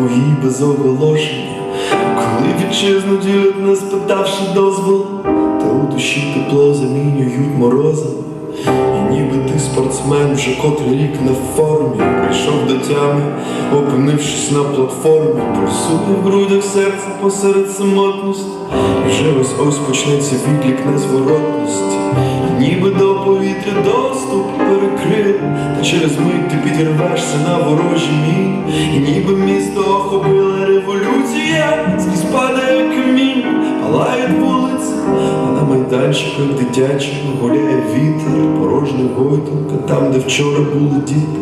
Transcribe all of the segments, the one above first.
бої без оголошення, коли вітчизну ділять, не спитавши дозволу, та у душі тепло замінюють морозом. І ніби ти спортсмен вже котрий рік в формі, прийшов до тями, опинившись на платформі, пульсує в грудях серце посеред самотності, і вже ось ось почнеться відлік незворотності. І ніби до повітря доступ через мить ти підірвешся на ворожі міні, і ніби місто охопила революція, скрізь падає камінь, палають вулиці, а на майданчиках дитячих гуляє вітер, порожня гойдалка, там, де вчора були діти,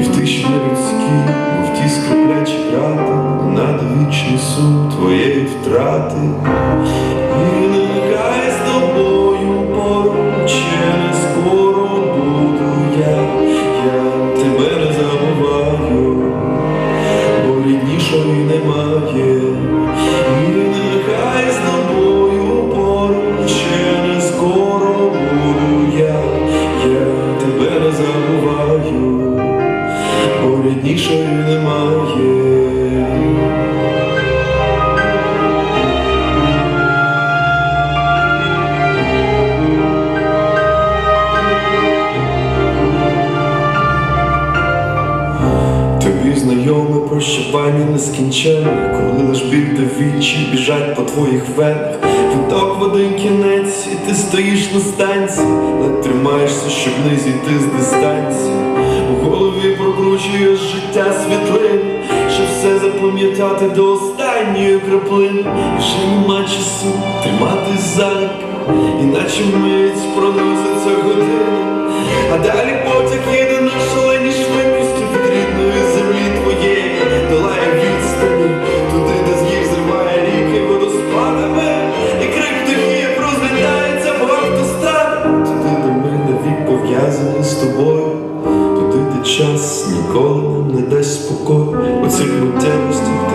і в тиші нелюдській, мов ті скриплячі крати, над вічний сум твоєї втрати. Бо немає. Тобі знайоме прощування нескінченне, коли лиш біль та вічі біжать по твоїх венах. Виток в один кінець, і ти стоїш на станції, не тримаєшся, щоб не зійти з дистанції. У життя світлин, щоб все запам'ятати до останньої краплини. І вже нема часу триматись за іначе мить проноситься година. А далі потяг їде на шаленій швидкості від рідної землі твоєї, долає відстані, туди, де з гір зриває ріки водоспадами, і крик птахів розлітається в автостради, туди, де ми навік пов'язані з тобою, час ніколи нам не дасть спокою, у цих миттєвостях